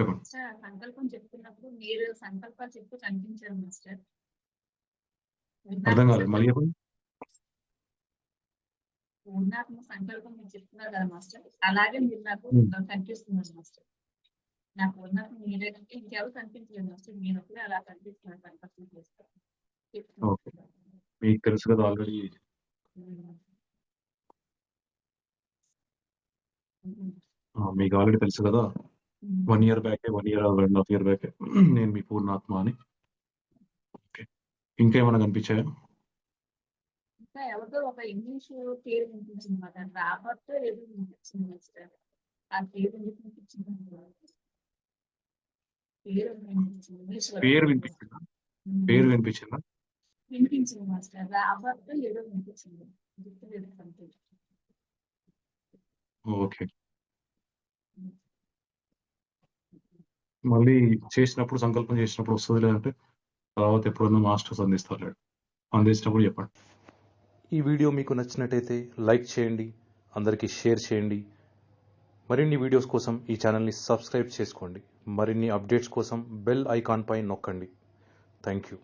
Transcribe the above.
చెప్పండి. సార్ సంకల్పం చెప్తున్నప్పుడు మీరు సంకల్పాలు చెప్తూ కనిపించారు మాస్టర్. అర్థం కాలేదు. మళ్ళీ చెప్పండి. సంకల్పం మీరు చెప్తున్నారు కదా మాస్టర్. అలాగే మీరు నాకు. కనిపిస్తున్నారు మాస్టర్. నా పూర్ణాత్మ మీరే ఇంకెవరు కనిపించలేదు మాస్టర్. నేను ఒకటే అలా కనిపిస్తున్నాను సంకల్పం చేస్తాను Okay. మీకు తెలుసు కదా ఆల్రెడీ మీకు ఆల్రెడీ తెలుసు కదా? One year back one year one half year back నేను మీ పూర్ణాత్మ అని. ఓకే కనిపించాయా? ఇంకా ఎవరితో ఒక ఇంగ్లీష్ పేరు వినిపించింది మాట రాబర్ట్ ఏదో వినిపించింది మాస్టర్. ఆ పేరు వినిపించింది పేరు వినిపించింది. ఇంగ్లీష్లో. పేరు వినిపించిందా? ఉమ్. పేరు వినిపించిందా? వినిపించింది మాస్టర్. రాబర్ట్ ఏదో వినిపించింది. గుర్తులేదు సంథింగ్. ఓకే. మళ్ళీ చేసినప్పుడు సంకల్పం చేసినప్పుడు వస్తుంది లేదంటే తర్వాత ఎప్పుడన్నా మాస్టర్స్ అందిస్తారు లేడు. అందించినప్పుడు చెప్పండి. ఈ వీడియో మీకు నచ్చినట్టయితే లైక్ చేయండి అందరికీ షేర్ చేయండి. మరిన్ని వీడియోస్ కోసం ఈ ఛానల్ని సబ్స్క్రైబ్ చేసుకోండి. మరిన్ని అప్డేట్స్ కోసం బెల్ ఐకాన్పై నొక్కండి. Thank you.